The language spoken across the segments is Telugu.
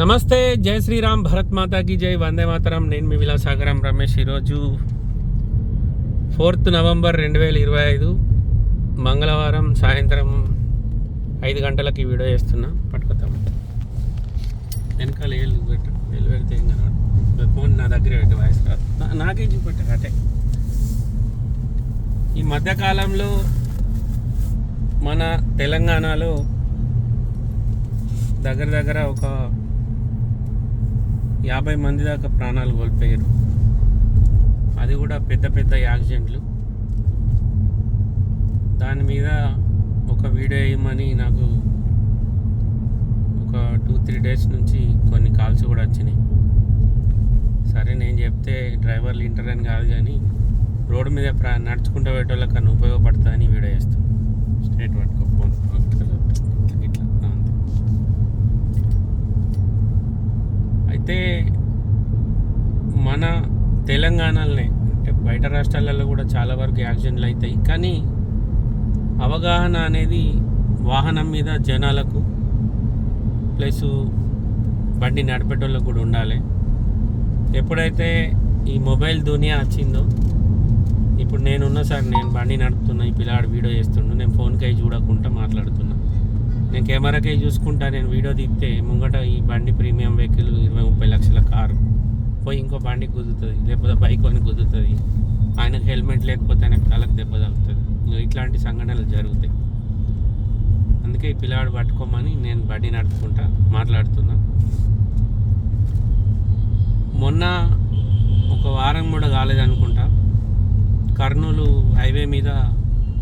నమస్తే జై శ్రీరామ్ భరత్ మాతాకి జై వందే మాతరం. నేను మీ విలాసాగరం రమేష్ ఈరోజు ఫోర్త్ నవంబర్ రెండు వేల ఇరవై ఐదు మంగళవారం సాయంత్రం ఐదు గంటలకి వీడియో చేస్తున్నా. పట్టుకుతాం వెనకాల ఏళ్ళు పెట్టు ఏళ్ళు పెడితే ఏం కనబడు ఫోన్ నా దగ్గర పెట్టి వాయిస్ రాదు. నా- నాకే చూపెట్టారు అటే. ఈ మధ్యకాలంలో మన తెలంగాణలో దగ్గర దగ్గర ఒక యాభై మంది దాకా ప్రాణాలు కోల్పోయారు. అది కూడా పెద్ద పెద్ద యాక్సిడెంట్లు. దాని మీద ఒక వీడియో వేయమని నాకు ఒక టూ త్రీ డేస్ నుంచి కొన్ని కాల్స్ కూడా వచ్చినాయి. సరే నేను చెప్తే డ్రైవర్లు ఇంటరని కాదు కానీ రోడ్డు మీద ప్రా నడుచుకుంటూ పెట్టేళ్ళకి కన్నా ఉపయోగపడుతుందని వీడియో వేస్తాను స్టేట్ పట్టుకో ఫోన్ ఇట్లా ఆ, అంతే అయితే మన తెలంగాణలోనే అంటే బయట రాష్ట్రాలలో కూడా చాలా వరకు యాక్సిడెంట్లు అవుతాయి కానీ అవగాహన అనేది వాహనం మీద జనాలకు ప్లస్ బండి నడిపేటోళ్ళకు కూడా ఉండాలి. ఎప్పుడైతే ఈ మొబైల్ దునియా వచ్చిందో ఇప్పుడు నేనున్నా సార్ నేను బండి నడుపుతున్నా ఈ పిల్లాడు వీడియో చేస్తుండు నేను ఫోన్కై చూడకుండా మాట్లాడుతున్నా. నేను కెమెరాకే చూసుకుంటా నేను వీడియో తీస్తే ముంగట ఈ బండి ప్రీమియం వెహికల్ ఇరవై ముప్పై లక్షల కారు. పోయి ఇంకో బండి కుదురుతుంది లేకపోతే బైక్ అని కుదురుతుంది ఆయనకు హెల్మెట్ లేకపోతే ఆయనకు తలకు దెబ్బ తగులుతుంది. ఇట్లాంటి సంఘటనలు జరుగుతాయి. అందుకే ఈ పిల్లాడు పట్టుకోమని నేను బండి నడుపుకుంటా మాట్లాడుతున్నా. మొన్న ఒక వారం కూడా కాలేదనుకుంటా కర్నూలు హైవే మీద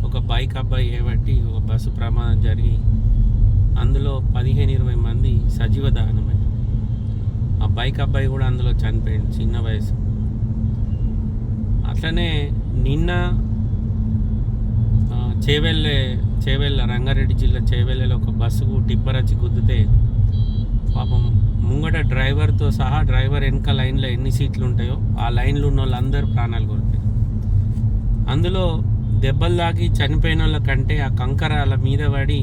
ఒక బైక్ అబ్బాయి ఏబట్టి ఒక బస్సు ప్రమాదం జరిగి అందులో పదిహేను ఇరవై మంది సజీవ దహనమై. ఆ బైక్ అబ్బాయి కూడా అందులో చనిపోయింది చిన్న వయసు. అట్లనే నిన్న చేవెళ్ళే చేవెళ్ళ రంగారెడ్డి జిల్లా చేవెళ్ళలో ఒక బస్సుకు టిప్పర్ వచ్చి గుద్దితే పాపం ముంగట డ్రైవర్తో సహా డ్రైవర్ వెనక లైన్లో ఎన్ని సీట్లు ఉంటాయో ఆ లైన్లో ఉన్న వాళ్ళందరూ ప్రాణాలు కోల్పోయారు. అందులో దెబ్బలు తాకి చనిపోయిన వాళ్ళ కంటే ఆ కంకర మీద పడి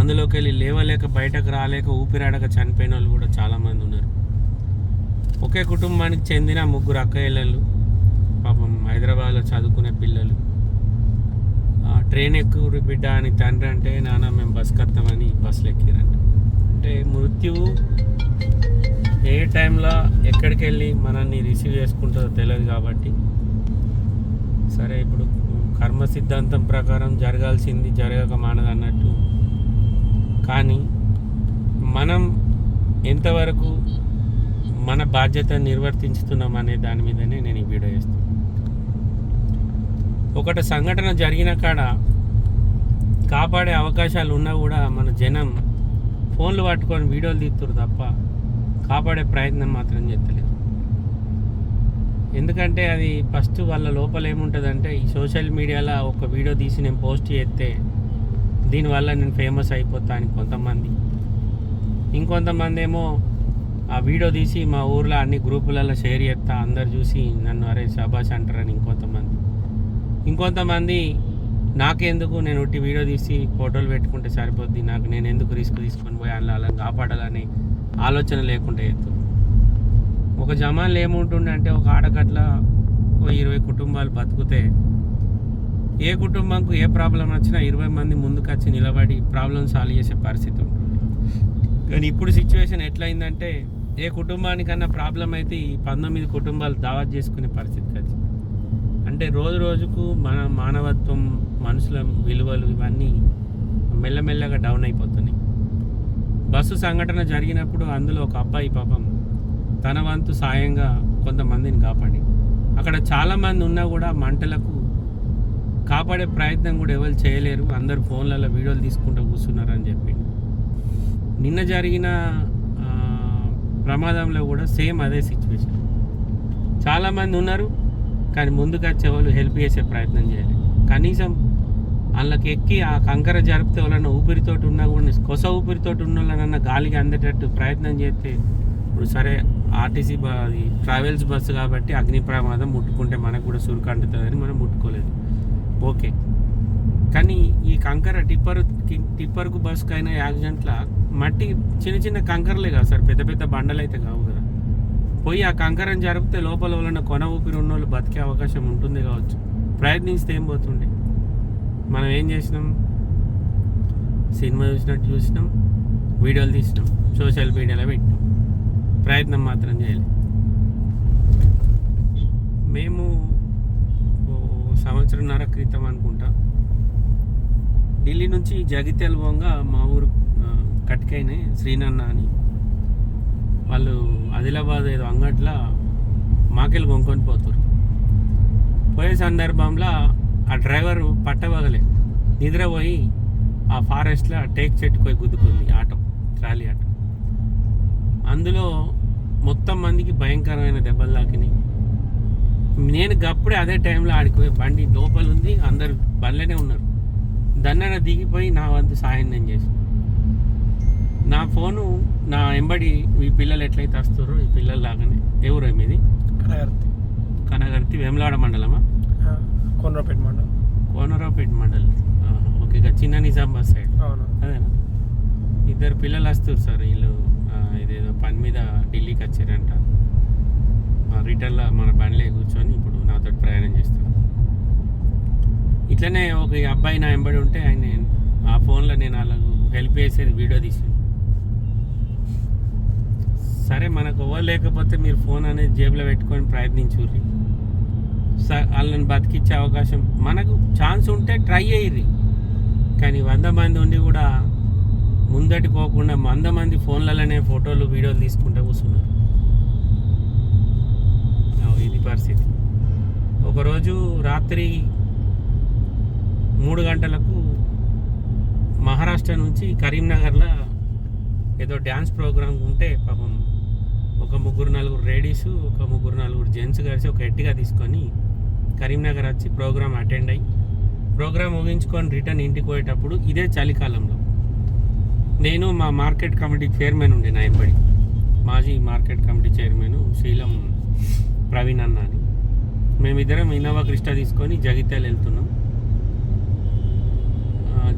అందులోకి వెళ్ళి లేవలేక బయటకు రాలేక ఊపిరాడక చనిపోయిన వాళ్ళు కూడా చాలామంది ఉన్నారు. ఒకే కుటుంబానికి చెందిన ముగ్గురు అక్కయ్యలు పాపం హైదరాబాద్లో చదువుకునే పిల్లలు. ట్రైన్ ఎక్కువ బిడ్డ అని తండ్రి అంటే నాన్న మేము బస్ కత్తామని బస్సులు ఎక్కిరంట అంటే మృత్యువు ఏ టైంలో ఎక్కడికి వెళ్ళి మనల్ని రిసీవ్ చేసుకుంటుందో తెలియదు కాబట్టి. సరే ఇప్పుడు కర్మ సిద్ధాంతం ప్రకారం జరగాల్సింది జరగక మానదన్నట్టు కానీ మనం ఎంతవరకు మన బాధ్యత నిర్వర్తించుతున్నాం అనే దాని మీదనే నేను ఈ వీడియో చేస్తాను ఒకటి సంఘటన జరిగిన కాడ కాపాడే అవకాశాలు ఉన్నా కూడా మన జనం ఫోన్లు పట్టుకొని వీడియోలు తీస్తున్నారు తప్ప కాపాడే ప్రయత్నం మాత్రం చేస్తలేదు. ఎందుకంటే అది ఫస్ట్ వాళ్ళ లోపల ఏముంటుందంటే ఈ సోషల్ మీడియాలో ఒక వీడియో తీసి నేను పోస్ట్ చేస్తే దీనివల్ల నేను ఫేమస్ అయిపోతా అని కొంతమంది. ఇంకొంతమంది ఏమో ఆ వీడియో తీసి మా ఊర్లో అన్ని గ్రూపులలో షేర్ చేస్తా అందరు చూసి నన్ను అరే శబాష్ అంటారని ఇంకొంతమంది. ఇంకొంతమంది నాకెందుకు నేను ఉట్టి వీడియో తీసి ఫోటోలు పెట్టుకుంటే సరిపోద్ది నాకు నేను ఎందుకు రిస్క్ తీసుకొని పోయి అలా అలా కాపాడాలని ఆలోచన లేకుండా ఎత్తు ఒక జమాన్లు ఏముంటుండే అంటే ఒక ఆడకట్ల ఓ ఇరవై కుటుంబాలు బతుకుతే ఏ కుటుంబంకు ఏ ప్రాబ్లం వచ్చినా ఇరవై మంది ముందుకు వచ్చి నిలబడి ప్రాబ్లం సాల్వ్ చేసే పరిస్థితి ఉంటుంది. కానీ ఇప్పుడు సిచ్యువేషన్ ఎట్లయిందంటే ఏ కుటుంబానికన్నా ప్రాబ్లం అయితే ఈ పంతొమ్మిది కుటుంబాలు దావత్ చేసుకునే పరిస్థితికి వచ్చింది అంటే రోజు రోజుకు మన మానవత్వం మనుషుల విలువలు ఇవన్నీ మెల్లమెల్లగా డౌన్ అయిపోతున్నాయి. బస్సు సంఘటన జరిగినప్పుడు అందులో ఒక అబ్బాయి పాపం తన వంతు సాయంగా కొంతమందిని కాపాడి అక్కడ చాలామంది ఉన్నా కూడా మంటలకు కాపాడే ప్రయత్నం కూడా ఎవరు చేయలేరు. అందరు ఫోన్లలో వీడియోలు తీసుకుంటూ కూర్చున్నారు అని చెప్పి నిన్న జరిగిన ప్రమాదంలో కూడా సేమ్ అదే సిచ్యువేషన్ చాలామంది ఉన్నారు కానీ ముందుకు వచ్చే వాళ్ళు హెల్ప్ చేసే ప్రయత్నం చేయాలి. కనీసం వాళ్ళకి ఎక్కి ఆ కంకర జరిపితే వాళ్ళన్న ఊపిరితోటి ఉన్నా కూడా కొస ఊపిరితోటి ఉన్న వాళ్ళనన్న గాలికి అందేటట్టు ప్రయత్నం చేస్తే ఇప్పుడు సరే ఆర్టీసీ అది ట్రావెల్స్ బస్సు కాబట్టి అగ్ని ప్రమాదం ముట్టుకుంటే మనకు కూడా సురుకు అంటుతుందని మనం ముట్టుకోలేదు. ఓకే. కానీ ఈ కంకర టిప్పర్ టిప్పర్కు బస్కైనా యాక్సిడెంట్ల మట్టి చిన్న చిన్న కంకరలే కాదు సార్ పెద్ద పెద్ద బండలు అయితే కావు కదా. పోయి ఆ కంకరం జరిపితే లోపల వలన కొన ఊపిరి ఉన్న వాళ్ళు బతికే అవకాశం ఉంటుంది కావచ్చు. ప్రయత్నిస్తే ఏం పోతుండే? మనం ఏం చేసినాం? సినిమా చూసినట్టు చూసినాం వీడియోలు తీసినాం సోషల్ మీడియాలో పెట్టినాం. ప్రయత్నం మాత్రం చేయలేదు మేము సంవత్సరంన్నర క్రితం అనుకుంటా. ఢిల్లీ నుంచి జగిత్యాల పోగా మా ఊరు కట్కైనే శ్రీనన్న అని. వాళ్ళు ఆదిలాబాద్ ఏదో అంగట్ల మాకెళ్ళి కొనుక్కొని పోతారు పోయే సందర్భంలో ఆ డ్రైవర్ పట్టవగలే నిద్రపోయి ఆ ఫారెస్ట్లో టేక్ చెట్టు పోయి గుద్దుకుంది ఆటో ట్రాలీ ఆటో. అందులో మొత్తం మందికి భయంకరమైన దెబ్బలు తాకినాయి. నేను గప్పుడే అదే టైంలో ఆడిపోయి బండి లోపల ఉంది అందరు బండ్లోనే ఉన్నారు. దన్నన దిగిపోయి నా వంతు సాయం నేను చేసి నా ఫోను నా ఎంబడి ఈ పిల్లలు ఎట్లయితే వస్తారో ఈ పిల్లలు లాగానే ఎవరు మీది? కనగర్తి కనగర్తి వేములవాడ మండలమా? కొనరాపేట మండలం. కోనరావుపేట మండలం. ఓకే ఇక చిన్న నిజామాబాద్ సైడ్. అదేనా? ఇద్దరు పిల్లలు వస్తారు సార్ వీళ్ళు ఇదేదో పని మీద ఢిల్లీకి వచ్చారంట. రిటర్న్లో మన బండిలో కూర్చొని ఇప్పుడు నాతో ప్రయాణం చేస్తారు ఇట్లనే ఒక ఈ అబ్బాయి నా వెంబడి ఉంటే ఆయన ఆ ఫోన్లో నేను వాళ్ళకు హెల్ప్ చేసేది వీడియో తీసాను సరే మనకు ఎవరు లేకపోతే మీరు ఫోన్ అనేది జేబులో పెట్టుకొని ప్రయత్నించుర్రి. స- వాళ్ళని బతికించే అవకాశం మనకు ఛాన్స్ ఉంటే ట్రై అయ్యిర్రి కానీ వంద మంది ఉండి కూడా ముందటి పోకుండా వంద మంది ఫోన్లలోనే ఫోటోలు వీడియోలు తీసుకుంటూ కూర్చున్నారు. పరిస్థితి. ఒకరోజు రాత్రి మూడు గంటలకు మహారాష్ట్ర నుంచి కరీంనగర్లో ఏదో డ్యాన్స్ ప్రోగ్రామ్ ఉంటే పాపం ఒక ముగ్గురు నలుగురు లేడీస్ ఒక ముగ్గురు నలుగురు జెంట్స్ కలిసి ఒక ఎట్టిగా తీసుకొని కరీంనగర్ వచ్చి ప్రోగ్రామ్ అటెండ్ అయ్యి ప్రోగ్రామ్ ముగించుకొని రిటర్న్ ఇంటికి పోయేటప్పుడు ఇదే చలికాలంలో. నేను మా మార్కెట్ కమిటీ చైర్మన్ ఉండే నా ఎంబడి. మాజీ market committee chairman Seelam Praveen అన్న అని. మేమిద్దరం ఇన్నోవా క్రిస్టా తీసుకొని జగిత్యాల వెళ్తున్నాం.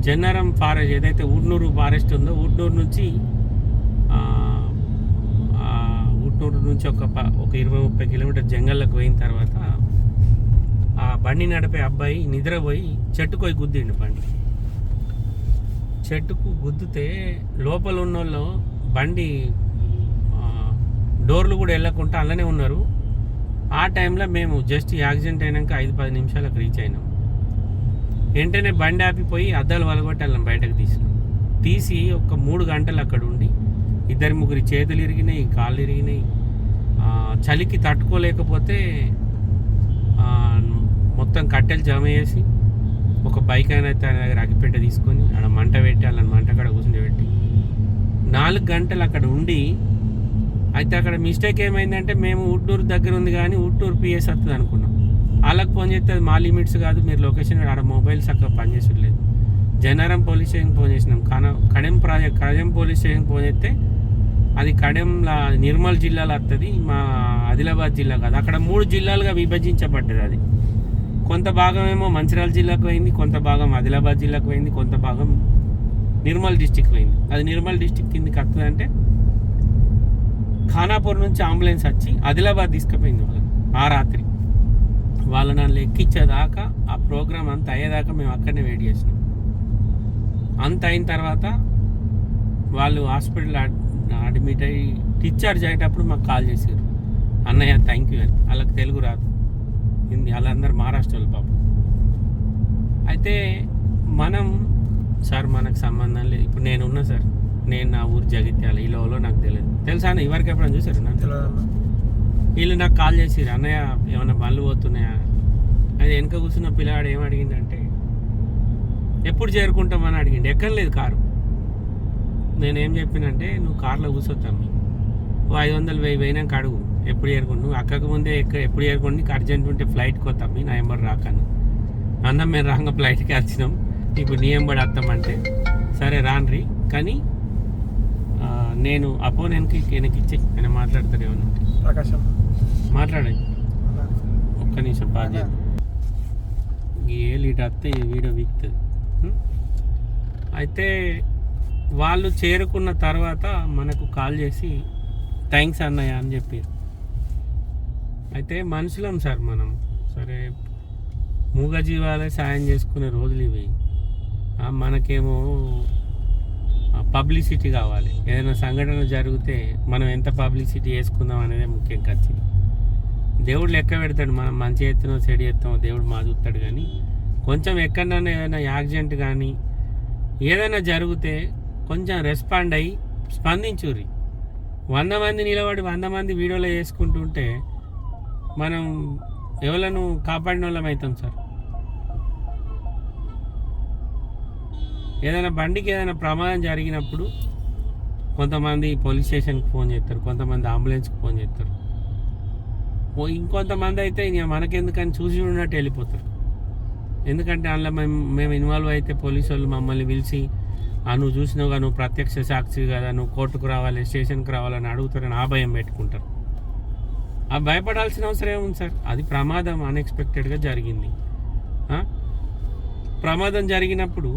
జన్నారం ఫారెస్ట్ ఏదైతే ఉడ్నూరు ఫారెస్ట్ ఉందో ఉడ్నూరు నుంచి ఉట్నూరు ఊట్నూరు నుంచి ఒక ప- ఒక ఇరవై ముప్పై కిలోమీటర్ జంగల్లోకి పోయిన తర్వాత ఆ బండి నడిపే అబ్బాయి నిద్రపోయి చెట్టుకు పోయి గుద్దిండు బండి. చెట్టుకు గుద్దితే లోపల ఉన్న వాళ్ళు బండి డోర్లు కూడా వెళ్ళకుండా అలానే ఉన్నారు. ఆ టైంలో మేము జస్ట్ యాక్సిడెంట్ అయినాక ఐదు పది నిమిషాలకు రీచ్ అయినాం. వెంటనే బండి ఆపిపోయి అద్దాలు వలగొట్టాలని బయటకు తీసినాం. తీసి ఒక మూడు గంటలు అక్కడ ఉండి ఇద్దరు ముగ్గురి చేతులు ఇరిగినాయి కాళ్ళు ఇరిగినాయి. చలికి తట్టుకోలేకపోతే మొత్తం కట్టెలు జమ చేసి ఒక బైక్ అయినా తన దగ్గర అగిపెట్ట తీసుకొని ఆడ మంట పెట్టి వాళ్ళని మంట కాడ కూర్చుని పెట్టి నాలుగు గంటలు అక్కడ ఉండి అయితే అక్కడ మిస్టేక్ ఏమైందంటే మేము ఉట్టూరు దగ్గర ఉంది కానీ ఉట్టూరు పిఎస్ వస్తుంది అనుకున్నాం. వాళ్ళకి ఫోన్ చేస్తే అది మా లిమిట్స్ కాదు మీరు లొకేషన్ ఆడ మొబైల్ చక్కగా పనిచేసలేదు జనారం పోలీస్ స్టేషన్కి ఫోన్ చేసినాం. కన కడెం ప్రాజెక్ట్ కడెం పోలీస్ స్టేషన్కి ఫోన్ చేస్తే అది కడెంలా నిర్మల్ జిల్లాలో వస్తుంది మా ఆదిలాబాద్ జిల్లా కాదు. అక్కడ మూడు జిల్లాలుగా విభజించబడ్డది అది. కొంత భాగం ఏమో మంచిర్యాల జిల్లాకు పోయింది కొంత భాగం ఆదిలాబాద్ జిల్లాకు పోయింది కొంత భాగం నిర్మల్ డిస్టిక్ పోయింది. అది నిర్మల్ డిస్టిక్ కిందకి వస్తుంది అంటే ఖానాపూర్ నుంచి అంబులెన్స్ వచ్చి ఆదిలాబాద్ తీసుకుపోయింది వాళ్ళని ఆ రాత్రి. వాళ్ళ నన్ను ఎక్కించేదాకా ఆ ప్రోగ్రామ్ అంత అయ్యేదాకా మేము అక్కడనే వెయిట్ చేసినాం. అంత అయిన తర్వాత వాళ్ళు హాస్పిటల్ అడ్మిట్ అయ్యి డిశ్చార్జ్ అయ్యేటప్పుడు మాకు కాల్ చేశారు. అన్నయ్య థ్యాంక్ యూ అని. వాళ్ళకి తెలుగు రాదు. హిందీ వాళ్ళందరూ మహారాష్ట్ర వాళ్ళు పాపం. అయితే మనం సార్ మనకు సంబంధం లేదు. ఇప్పుడు నేను ఉన్నా సార్. నేను నా ఊరు జగిత్యాల ఈ లోలో నాకు తెలియదు తెలుసా అన్న? ఇవరికి ఎప్పుడైనా చూసారు నాకు వీళ్ళు నాకు కాల్ చేసిరు అన్నయ్య ఏమైనా బండ్లు పోతున్నాయా? అది వెనక కూర్చున్న పిల్లవాడు ఏం అడిగిందంటే ఎప్పుడు చేరుకుంటామని అడిగిండు. ఎక్కర్లేదు కారు. నేనేం చెప్పినంటే నువ్వు కార్లో కూర్చోతాము ఓ ఐదు వందలు వెయ్యి పోయినాక అడుగు. ఎప్పుడు చేరుకుంటు నువ్వు అక్కకు ముందే ఎక్క ఎప్పుడు చేరుకుంటు నీకు అర్జెంట్ ఉంటే ఫ్లైట్కి వస్తాము నా ఎంబడి రాకను అన్నం. మేము రాగా ఫ్లైట్కి వచ్చినాం. ఇప్పుడు నీ ఎంబడి వస్తామంటే సరే రాన్రి. కానీ నేను అపో నేను వెనక్కి ఇచ్చి ఆయన మాట్లాడతారు ఏమన్నా. ప్రకాశం. మాట్లాడండి ఒక్క నిమిషం. ఈ ఏ లీటర్ వస్తే వీడియో వీక్తుంది. అయితే వాళ్ళు చేరుకున్న తర్వాత మనకు కాల్ చేసి థ్యాంక్స్ అన్నయ్య అని చెప్పారు. అయితే మనుషులం సార్ మనం. సరే మూగజీవాలే సాయం చేసుకునే రోజులు ఇవి. మనకేమో పబ్లిసిటీ కావాలి. ఏదైనా సంఘటన జరిగితే మనం ఎంత పబ్లిసిటీ వేసుకుందాం అనేది ముఖ్యం ఖచ్చితంగా దేవుడు లెక్క పెడతాడు మనం మంచి ఎత్తునో చెడు ఎత్తునో దేవుడు మా చూస్తాడు కానీ కొంచెం ఎక్కడన్నా ఏదైనా యాక్సిడెంట్ కానీ ఏదైనా జరిగితే కొంచెం రెస్పాండ్ అయ్యి స్పందించుర్రి. వంద మంది నిలబడి వంద మంది వీడియోలో వేసుకుంటుంటే మనం ఎవలను కాపాడిన వాళ్ళం అవుతాం సార్. ఏదైనా బండికి ఏదైనా ప్రమాదం జరిగినప్పుడు కొంతమంది పోలీస్ స్టేషన్కి ఫోన్ చేస్తారు కొంతమంది అంబులెన్స్కి ఫోన్ చేస్తారు. ఇంకొంతమంది అయితే మనకెందుకని చూసి ఉన్నట్టు వెళ్ళిపోతారు. ఎందుకంటే అందులో మేము మేము ఇన్వాల్వ్ అయితే పోలీసు వాళ్ళు మమ్మల్ని పిలిచి ఆ నువ్వు చూసినావుగా నువ్వు ప్రత్యక్ష సాక్షి కదా నువ్వు కోర్టుకు రావాలి స్టేషన్కి రావాలని అడుగుతారని ఆ భయం పెట్టుకుంటారు. ఆ భయపడాల్సిన అవసరం ఏముంది సార్? అది ప్రమాదం అన్ఎక్స్పెక్టెడ్గా జరిగింది. ప్రమాదం జరిగినప్పుడు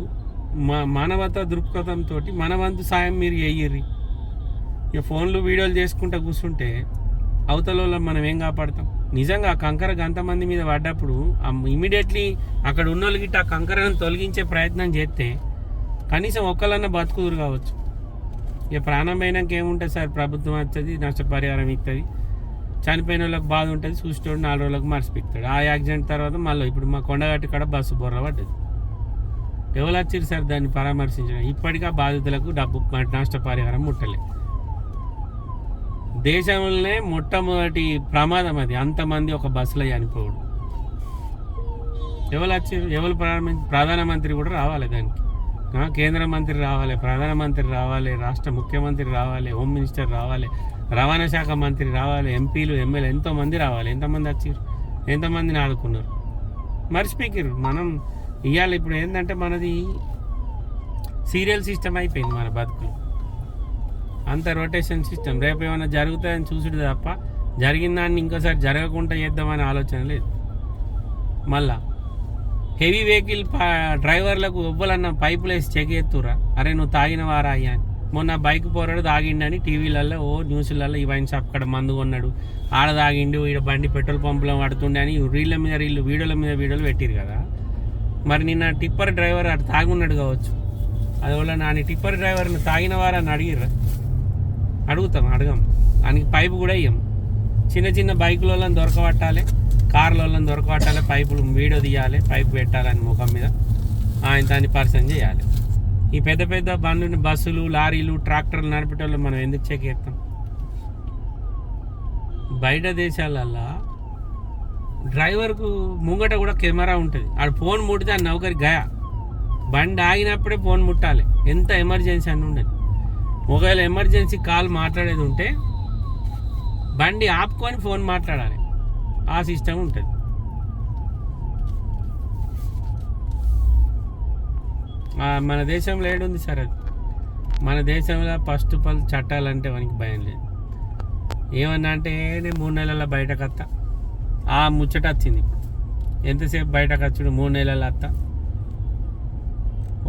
మా మానవత దృక్పథంతో మనవంతు సాయం మీరు చెయ్యర్రి ఇక ఫోన్లు వీడియోలు చేసుకుంటూ కూర్చుంటే అవతల మనం ఏం కాపాడతాం? నిజంగా ఆ కంకర గంతమంది మీద పడ్డప్పుడు ఇమీడియట్లీ అక్కడ ఉన్న వాళ్ళకి ఆ కంకరను తొలగించే ప్రయత్నం చేస్తే కనీసం ఒక్కలన్నా బతుకుదురు కావచ్చు. ఇక ప్రాణం పోయినాక ఏముంటుంది సార్? ప్రభుత్వం వస్తుంది నష్టపరిహారం ఇస్తుంది చనిపోయిన వాళ్ళకి బాధ ఉంటుంది చూసేటోడు నాలుగు రోజులకు మర్చిపిస్తాడు ఆ యాక్సిడెంట్ తర్వాత మళ్ళీ ఇప్పుడు మా కొండగట్టి కాడ బస్సు బొర్ర పడ్డది. ఎవరు వచ్చారు సార్ దాన్ని పరామర్శించడం? ఇప్పటికా బాధితులకు డబ్బు నష్టపరిహారం ముట్టలే. దేశంలోనే మొట్టమొదటి ప్రమాదం అది. అంతమంది ఒక బస్సులో చనిపోవడం. ఎవరు వచ్చారు ఎవరు ప్రారంభించి ప్రధానమంత్రి కూడా రావాలి దానికి. కేంద్ర మంత్రి రావాలి ప్రధానమంత్రి రావాలి రాష్ట్ర ముఖ్యమంత్రి రావాలి హోమ్ మినిస్టర్ రావాలి రవాణా శాఖ మంత్రి రావాలి ఎంపీలు ఎమ్మెల్యే ఎంతోమంది రావాలి. ఎంతమంది వచ్చారు? ఎంతమందిని ఆదుకున్నారు? మర్చిపోయారు మనం ఇవాళ ఇప్పుడు ఏంటంటే మనది సీరియల్ సిస్టమ్ అయిపోయింది మన బతుకులు. అంత రొటేషన్ సిస్టమ్ రేపు ఏమైనా జరుగుతాయని చూసుడు తప్ప జరిగిన దాన్ని ఇంకోసారి జరగకుండా చేద్దామనే ఆలోచన లేదు. మళ్ళా హెవీ వెహికల్ డ్రైవర్లకు ఎవ్వలన్నా పైపులు వేసి చెక్ చేస్తురా అరే నువ్వు తాగిన వారా అయ్యా అని. మొన్న బైక్ పోరాడు తాగిండని టీవీలలో ఓ న్యూస్లలో ఈ వైన్ షాప్ కాడ మందు కొన్నాడు. ఆడ తాగిండు ఈడ బండి పెట్రోల్ పంపులో పడుతుండే అని రీళ్ళ మీద రీళ్ళు వీడియోల మీద వీడియోలు పెట్టిరు కదా. మరి నిన్న టిప్పర్ డ్రైవర్ అటు తాగున్నాడు కావచ్చు. అది వల్ల నాని టిప్పర్ డ్రైవర్ని తాగిన వారని అడిగిర్రా? అడుగుతాం అడగం. దానికి పైపు కూడా ఇయ్యం. చిన్న చిన్న బైకులలో దొరకబట్టాలి కార్లలో దొరకబట్టాలి పైపులు వీడియో తీయాలి పైపు పెట్టాలని ముఖం మీద. ఆయన దాన్ని పరిచయం చేయాలి. ఈ పెద్ద పెద్ద బండ్లు బస్సులు లారీలు ట్రాక్టర్లు నడిపేటోళ్ళు మనం ఎందుకు చెక్ చేస్తాం? బయట దేశాలల్లో డ్రైవర్కు ముంగట కూడా కెమెరా ఉంటుంది. ఆడు ఫోన్ ముడితే ఆ నౌకరి గయా? బండి ఆగినప్పుడే ఫోన్ ముట్టాలి. ఎంత ఎమర్జెన్సీ అని ఉండదు. ఒకవేళ ఎమర్జెన్సీ కాల్ మాట్లాడేది ఉంటే బండి ఆపుకొని ఫోన్ మాట్లాడాలి. ఆ సిస్టమ్ ఉంటుంది. మన దేశంలో ఏడుంది సార్ అది? మన దేశంలో ఫస్ట్ పల్ చట్టాలంటే మనకి భయం లేదు. ఏమన్నా అంటే నేను మూడు నెలల బయటకు వస్తా. ఆ ముచ్చట వచ్చింది. ఇప్పుడు ఎంతసేపు బయటకు వచ్చుడు మూడు నెలల అత్త.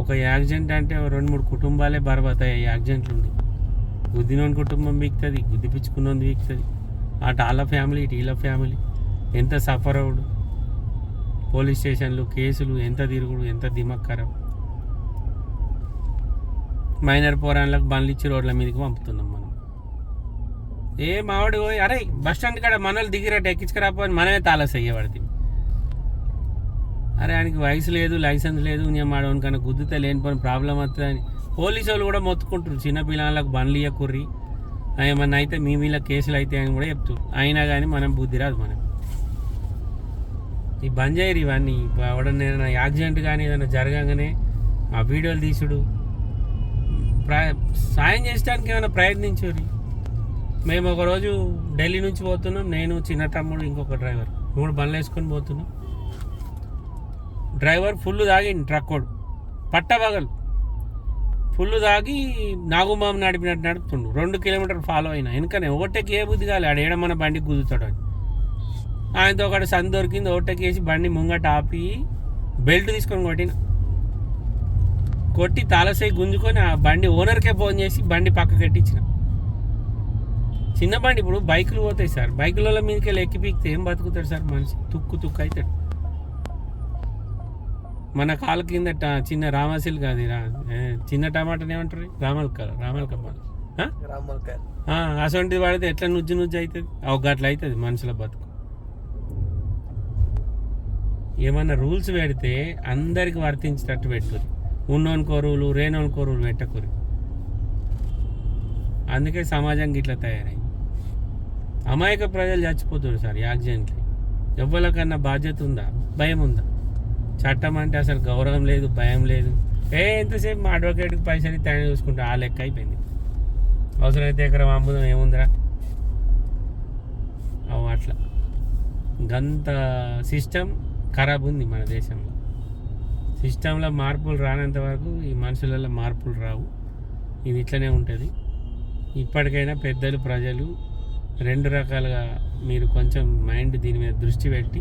ఒక యాక్సిడెంట్ అంటే రెండు మూడు కుటుంబాలే బరబతాయి యాక్సిడెంట్లు ఉంది గుద్దినోని కుటుంబం వీక్తుంది గుద్దిపించుకున్నోని వీక్తుంది. అటు వాళ్ళ ఫ్యామిలీ ఇటు వీళ్ళ ఫ్యామిలీ. ఎంత సఫర్ అవుడు. పోలీస్ స్టేషన్లు కేసులు ఎంత తిరుగుడు ఎంత దిమక్కరం మైనర్ పోరాన్లకు బండ్లు ఇచ్చి రోడ్ల మీదకి పంపుతున్నాం ఏ మావాడు పోయి అరే బస్ స్టాండ్ కాడ మనల్ని దిగిరట్టు ఎక్కించుకురాపోని మనమే తాలస్ అయ్యేవాడిది అరే ఆయనకి వయసు లేదు లైసెన్స్ లేదు నేను మాడవని కన్నా గుద్దితే లేనిపోయిన ప్రాబ్లం వస్తుందని పోలీసు వాళ్ళు కూడా మొత్తుకుంటారు చిన్న పిల్లలకు బండ్లు ఇయ్యకుర్రి. ఏమన్నా అయితే మీ మీద కేసులు అయితే అని కూడా చెప్తారు అయినా కానీ మనం బుద్ధి రాదు మనం ఈ బంద్ చేయరు ఇవన్నీ ఎవడన్నా ఏదైనా యాక్సిడెంట్ కానీ ఏదైనా జరగగానే ఆ వీడియోలు తీసుడు. ప్ర సాయం చేయడానికి ఏమైనా ప్రయత్నించుర్రి మేము ఒకరోజు ఢిల్లీ నుంచి పోతున్నాం. నేను చిన్న తమ్ముడు ఇంకొక డ్రైవర్. మూడు బండ్లు వేసుకొని పోతున్నాం. డ్రైవర్ ఫుల్ తాగిండు ట్రక్కోడు పట్టబగలు ఫుల్ తాగి నాగుమామ నడిపినట్టు నడుపుతుండు. రెండు కిలోమీటర్ ఫాలో అయినా. ఎందుకనే? ఓవర్టేక్ ఏ బుద్ధి కాలే. ఆడ మన బండి కుదుతాడు అని. ఆయనతో ఒకటి సందు దొరికింది. ఓవర్టేక్ వేసి బండి ముంగట ఆపి బెల్ట్ తీసుకొని కొట్టిన. కొట్టి తాళసై గుంజుకొని ఆ బండి ఓనర్కే ఫోన్ చేసి బండి పక్కకెట్టించిన. చిన్న బండి ఇప్పుడు బైకులు పోతాయి సార్. బైకులలో మీదకి వెళ్ళి ఎక్కి పీకితే ఏం బతుకుతాడు సార్ మనిషి? తుక్కు తుక్కు అవుతాడు మన కాలు కింద చిన్న రామసిల్ కాదు చిన్న టమాటాని ఏమంటారు? రామల్క రామల్క రామ్మల్కాయలు అసొంటిది పడితే ఎట్లా నుజ్జు నుజ్జు అవుతుంది ఒక గట్ల అవుతుంది మనుషుల బతుకు. ఏమన్నా రూల్స్ పెడితే అందరికి వర్తించేటట్టు పెట్టుకురి ఉన్నోని కోరువులు రేనోని కోరువులు పెట్టకురి అందుకే సమాజం ఇట్లా తయారైంది. అమాయక ప్రజలు చచ్చిపోతున్నారు సార్ యాక్సిడెంట్లీ ఎవ్వరికన్నా బాధ్యత ఉందా? భయం ఉందా? చట్టం అంటే అసలు గౌరవం లేదు భయం లేదు. ఏ ఎంతసేపు మా అడ్వకేట్కి పైసలు తయారు చూసుకుంటే ఆ లెక్క అయిపోయింది. అవసరమైతే ఎకరం అమ్ముదాం ఏముందిరా? అవు అట్లా. గంత సిస్టమ్ ఖరాబ్ ఉంది మన దేశంలో. సిస్టంలో మార్పులు రానంత వరకు ఈ మనుషులలో మార్పులు రావు. ఇది ఇట్లనే ఉంటుంది. ఇప్పటికైనా పెద్దలు ప్రజలు రెండు రకాలుగా మీరు కొంచెం మైండ్ దీని మీద దృష్టి పెట్టి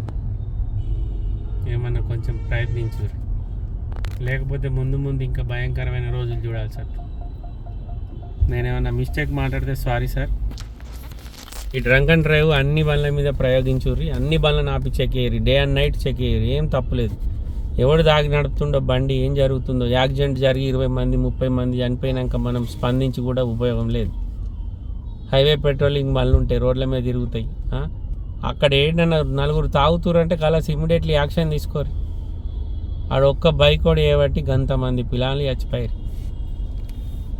ఏమన్నా కొంచెం ప్రయత్నించారు లేకపోతే ముందు ముందు ఇంకా భయంకరమైన రోజులు చూడాల్సి సార్. నేనేమన్నా మిస్టేక్ మాట్లాడితే సారీ సార్. ఈ డ్రంక్ అండ్ డ్రైవ్ అన్ని బండ్ల మీద ప్రయోగించుర్రి అన్ని బండ్లను ఆపి చెక్ చేయరు డే అండ్ నైట్ చెక్ చేయరు ఏం తప్పులేదు ఎవడు దాగి నడుపుతుండో బండి ఏం జరుగుతుందో యాక్సిడెంట్ జరిగి ఇరవై మంది ముప్పై మంది చనిపోయినాక మనం స్పందించి కూడా ఉపయోగం లేదు. హైవే పెట్రోలింగ్ మళ్ళీ ఉంటాయి రోడ్ల మీద తిరుగుతాయి అక్కడ ఏంటన్నా నలుగురు తాగుతురంటే అంటే కలాస్ ఇమీడియట్లీ యాక్షన్ తీసుకోరు. ఆడ ఒక్క బైక్ కూడా ఏబట్టి గంతమంది పిల్లలు చచ్చిపోయారు.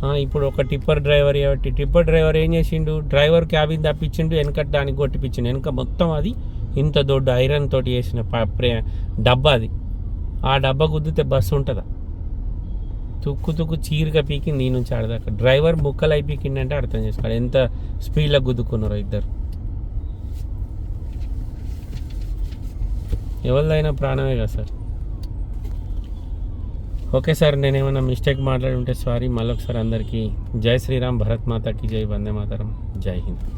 ఇప్పుడు ఒక టిప్పర్ డ్రైవర్ ఏబట్టి టిప్పర్ డ్రైవర్ ఏం చేసిండు? డ్రైవర్ క్యాబిన్ తప్పించిండు వెనకటి దానికి కొట్టిపించిండు వెనక మొత్తం అది ఇంత దొడ్డు ఐరన్ తోటి చేసిన ప- డబ్బా అది. ఆ డబ్బా గుద్దితే బస్సు ఉంటుందా? తుక్కు తుక్కు చీరగా పీకింది ఈ నుంచి ఆడదాకా. డ్రైవర్ ముక్కలు అయి పీకిండంటే అర్థం చేసుకోవాలి. ఎంత స్పీడ్లో గుద్దుకున్నారో ఇద్దరు. ఎవరిదైనా ప్రాణమే కదా సార్. ఓకే సార్ నేనేమైనా మిస్టేక్ మాట్లాడి ఉంటే సారీ. మళ్ళొకసారి అందరికీ జై శ్రీరామ్ భరత్ మాతకి జై వందే మాతరం. జై హింద్.